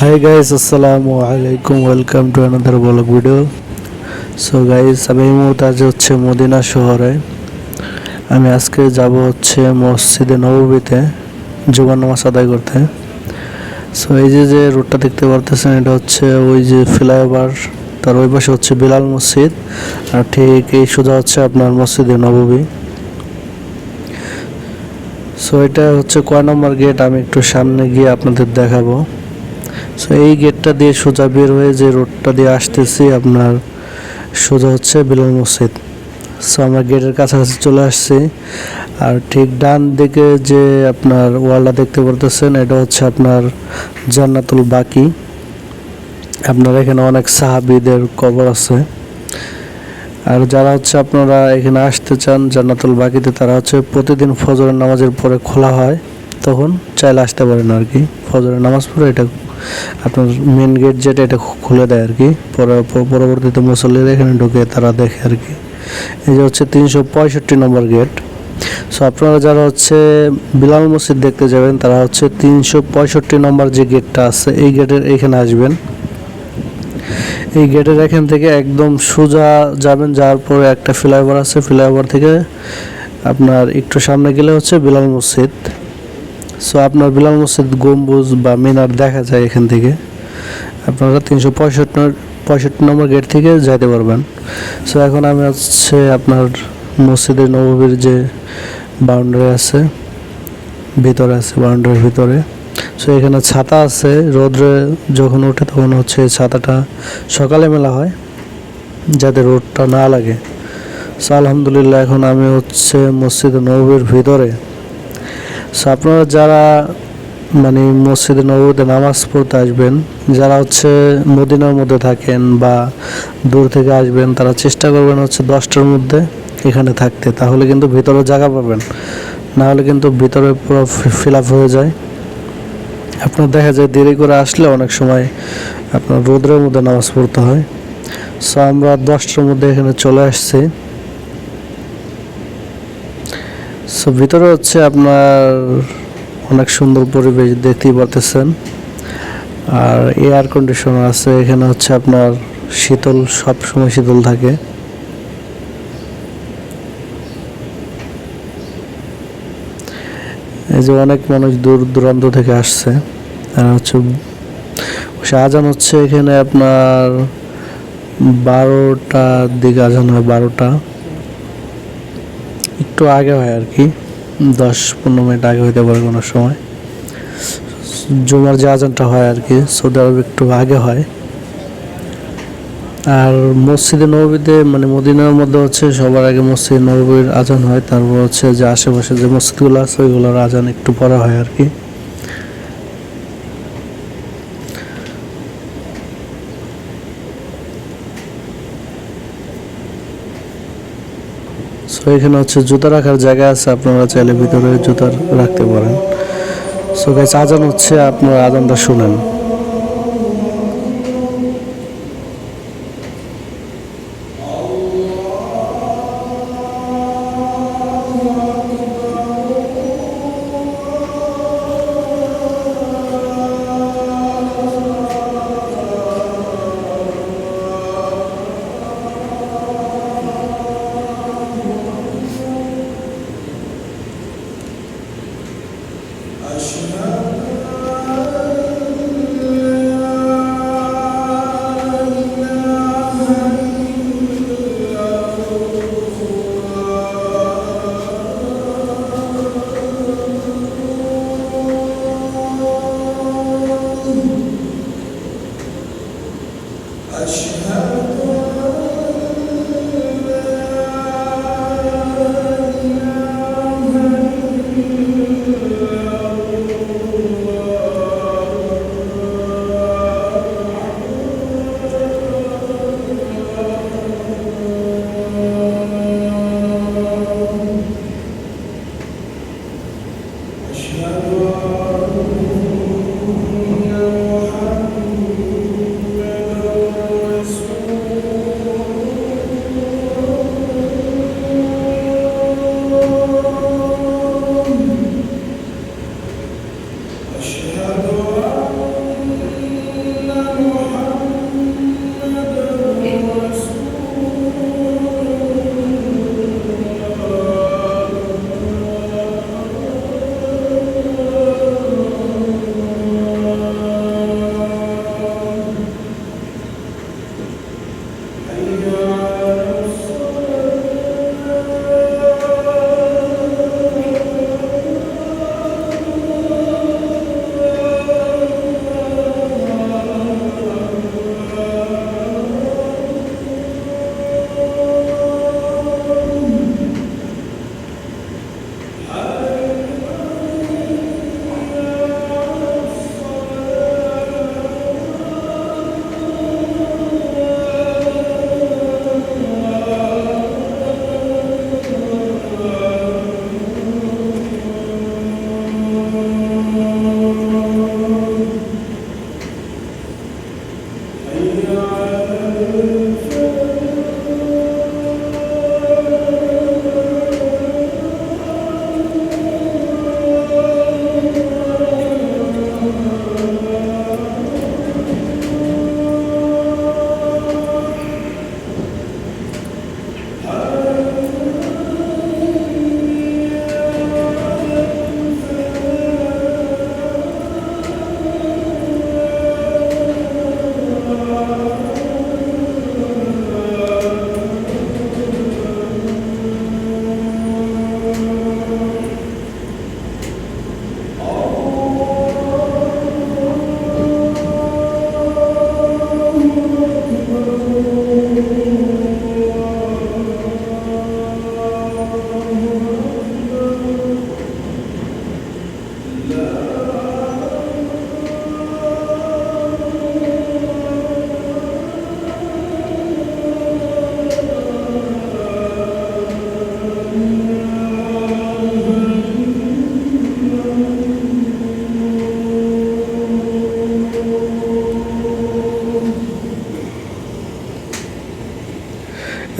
High guys আসসালামু আলাইকুম welcome to another blog video so guys আমি এই আজ হচ্ছে মদিনা শহরে। আমি আজকে যাব হচ্ছে মসজিদে নববীতে, জুমার নামাজ আদায় করতে। সো এই যে যে রোডটা দেখতে পারতেছেন, এটা হচ্ছে ওই যে ফ্লাইওভার তার ওই পাশে হচ্ছে বিলাল মসজিদ। আর ঠিক এই সোজা হচ্ছে আপনার মসজিদে নববী। সো এটা হচ্ছে কয় নম্বর গেট আমি একটু সামনে গিয়ে আপনাদের দেখাবো। সো এই গেটটা দিয়ে সোজা বের হয়ে যে রোডটা দিয়ে আসতেছি, আপনার সোজা হচ্ছে বিলাল মসজিদ। সো আমরা গেটের কাছাকাছি চলে আসছি। আর ঠিক ডান দিকে যে আপনার ওয়ালটা দেখতে পারতেছেন, এটা হচ্ছে আপনার জান্নাতুল বাকি। আপনার এখানে অনেক সাহাবিদের কবর আছে। আর যারা হচ্ছে আপনারা এখানে আসতে চান জান্নাতুল বাকিতে, তারা হচ্ছে প্রতিদিন ফজরের নামাজের পরে খোলা হয়। তখন চাইলে আসতে পারেন আর কি। ফজরের নামাজ পড়ে এটা আপনার মেন গেট যেটা, এটা খুলে দেয় আর কি। পরে পরবর্তীতে মুসল্লিরা এখানে ঢুকে তারা দেখে আর কি। এই যে হচ্ছে তিনশো পঁয়ষট্টি নম্বর গেট সো আপনারা যারা হচ্ছে বিলাল মসজিদ দেখতে যাবেন, তারা হচ্ছে তিনশো পঁয়ষট্টি নম্বর যে গেটটা আছে, এই গেটের এখানে আসবেন। এই গেটের এখান থেকে একদম সোজা যাবেন, যাওয়ার পরে একটা ফ্লাইওভার আছে। ফ্লাইওভার থেকে আপনার একটু সামনে গেলে হচ্ছে বিলাল মসজিদ। সো আপনার বিলাল মসজিদ গম্বুজ বা মিনার দেখা যায় এখান থেকে। আপনারা তিনশো পঁয়ষট্টি পঁয়ষট্টি নম্বর গেট থেকে যাইতে পারবেন। সো এখন আমি হচ্ছে আপনার মসজিদের নববীর যে বাউন্ডারি আছে, ভিতরে আছে বাউন্ডারির ভিতরে। সো এখানে ছাতা আছে, রোদ্রে যখন ওঠে তখন হচ্ছে ছাতাটা সকালে মেলা হয়, যাতে রোদটা না লাগে। সো আলহামদুলিল্লাহ, এখন আমি হচ্ছে মসজিদ নবীর ভিতরে সো আপনারা যারা মানে মসজিদে নবীতে নামাজ পড়তে আসবেন, যারা হচ্ছে মদিনার মধ্যে থাকেন বা দূর থেকে আসবেন, তারা চেষ্টা করবেন হচ্ছে দশটার মধ্যে এখানে থাকতে। তাহলে কিন্তু ভিতরে জায়গা পাবেন। না হলে কিন্তু ভিতরে পুরো ফিল আপ হয়ে যায়। আপনার দেখা যায় দেরি করে আসলে অনেক সময় আপনার রোদ্রের মধ্যে নামাজ পড়তে হয়। সো আমরা দশটার মধ্যে এখানে চলে আসছি। সো ভিতরে হচ্ছে আপনার অনেক সুন্দর পরিবেশ দেখতেই পারতেছেন। আর এয়ার কন্ডিশনার আছে, এখানে হচ্ছে আপনার শীতল সব সময় শীতল থাকে। এই যে অনেক মানুষ দূর দূরান্ত থেকে আসছে আর হচ্ছে আজান হচ্ছে এখানে আপনার বারোটার দিকে আজান হয়, বারোটা। একটু আগে হয় আর কি। দশ পনেরো মিনিট আগে হইতে পারে কোনো সময়। জুমার যে আজানটা হয় আর কি, সৌদি আরব একটু আগে হয়। আর মসজিদে নবীতে মানে মদিনার মধ্যে হচ্ছে সবার আগে মসজিদ নবীর আজান হয়। তারপর হচ্ছে যে আশেপাশে যে মসজিদগুলো আছে, ওইগুলোর আজান একটু পরে হয় আর কি। সো এখানে হচ্ছে জুতা রাখার জায়গা আছে, আপনারা চাইলে ভিতরে জুতা রাখতে পারেন। সো গাইস আজান হচ্ছে, আপনারা আজানটা শুনেন।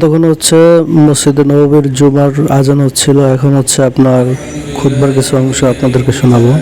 এতক্ষণ হচ্ছে মসজিদে নবাবীর জুমার আজান হচ্ছিল, এখন হচ্ছে আপনার খুববার কিছু অংশ আপনাদেরকে শোনাবো।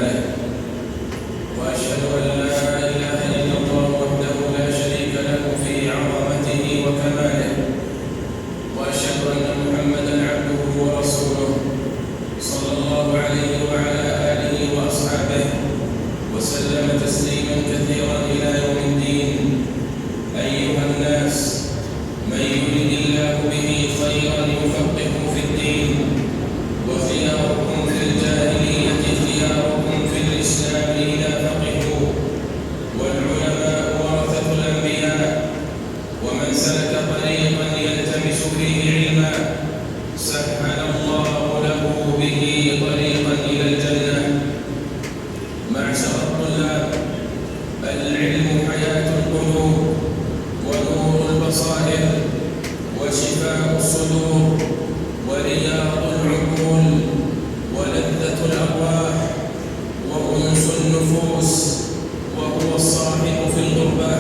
وشفاء الصدور ورياض العقول ولذة الأرواح وأنس النفوس وهو الصاحب في الغربة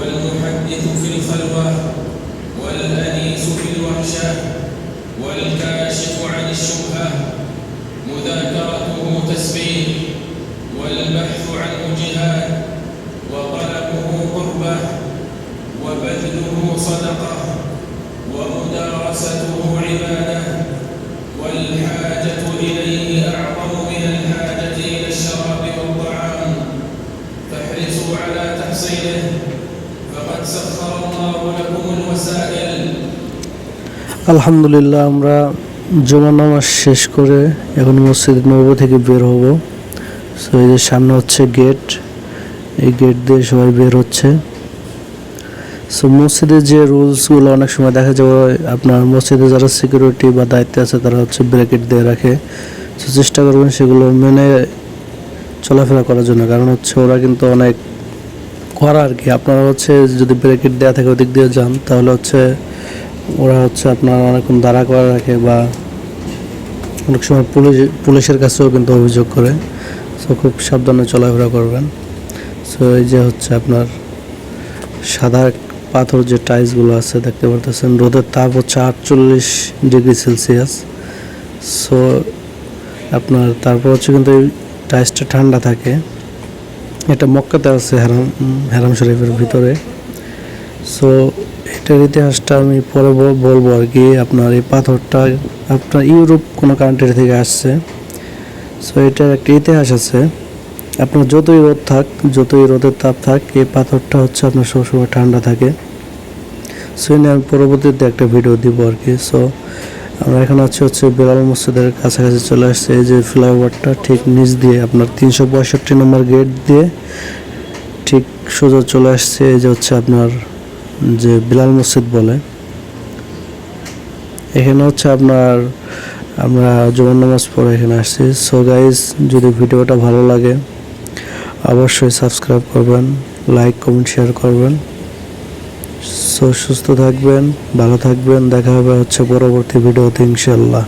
والمحدث في الخلوة والأنيس في الوحشة والكاشف عن الشبهة مذاكرته تسبيح والبحث عنه جهاد وطلبه قربة وبذله صدقة. আলহামদুলিল্লাহ, আমরা জমা নামাজ শেষ করে এখন মসজিদ নবী থেকে বের হব। সো এই যে সামনে হচ্ছে গেট এই গেট দিয়ে সবাই বের হচ্ছে। সো মসজিদের যে রুলসগুলো অনেক সময় দেখা যাবে আপনার মসজিদে যারা সিকিউরিটি বা দায়িত্বে আছে, তারা হচ্ছে ব্র্যাকেট দিয়ে রাখে। সো চেষ্টা করবেন সেগুলো মেনে চলাফেরা করার জন্য। কারণ হচ্ছে ওরা কিন্তু অনেক করা আর কি। আপনারা হচ্ছে যদি ব্র্যাকেট দেওয়া থাকে ওদিক দিয়ে যান, তাহলে হচ্ছে ওরা হচ্ছে আপনার অনেকক্ষণ দাঁড়া করে রাখে বা অনেক সময় পুলিশ, পুলিশের কাছেও কিন্তু অভিযোগ করে। সো খুব সাবধানে চলাফেরা করবেন। সো এই যে হচ্ছে আপনার সাদা পাথর যে টাইলসগুলো আছে, দেখতে পারতেছেন। রোদের তাপ হচ্ছে আটচল্লিশ ডিগ্রি সেলসিয়াস। সো আপনার তারপর হচ্ছে কিন্তু টাইলসটা ঠান্ডা থাকে। এটা মক্কাতে আছে, হেরাম হেরাম শরীফের ভিতরে। সো এটার ইতিহাসটা আমি পরে বলব আর কি, আপনার এই পাথরটা আপনার ইউরোপ কোনো কান্ট্রি থেকে আসছে। সো এটার একটা ইতিহাস আছে। আপনার যতই রোদ থাক, যতই রোদের তাপ থাক, এই পাথরটা হচ্ছে আপনার সবসময় ঠান্ডা থাকে। সো আমি পরবর্তীতে একটা ভিডিও দিব আর কি সো আমরা এখন আছি হচ্ছে বেলাল মসজিদের কাছাকাছি চলে আসছে। এই যে ফ্লাইওভারটা ঠিক নিচ দিয়ে আপনার তিনশো পঁয়ষট্টি নম্বর গেট দিয়ে ঠিক সোজা চলে আসছে। এই যে হচ্ছে আপনার যে বিলাল মসজিদ বলে। এখানে হচ্ছে আপনার আমরা জমান নামাজ পড়ে এখানে আসছি। সো গাইজ যদি ভিডিওটা ভালো লাগে অবশ্যই সাবস্ক্রাইব করবেন, লাইক, কমেন্ট শেয়ার করবেন। সো সুস্থ থাকবেন, ভালো থাকবেন, দেখা হবে হচ্ছে পরবর্তী ভিডিওতে ইনশাল্লাহ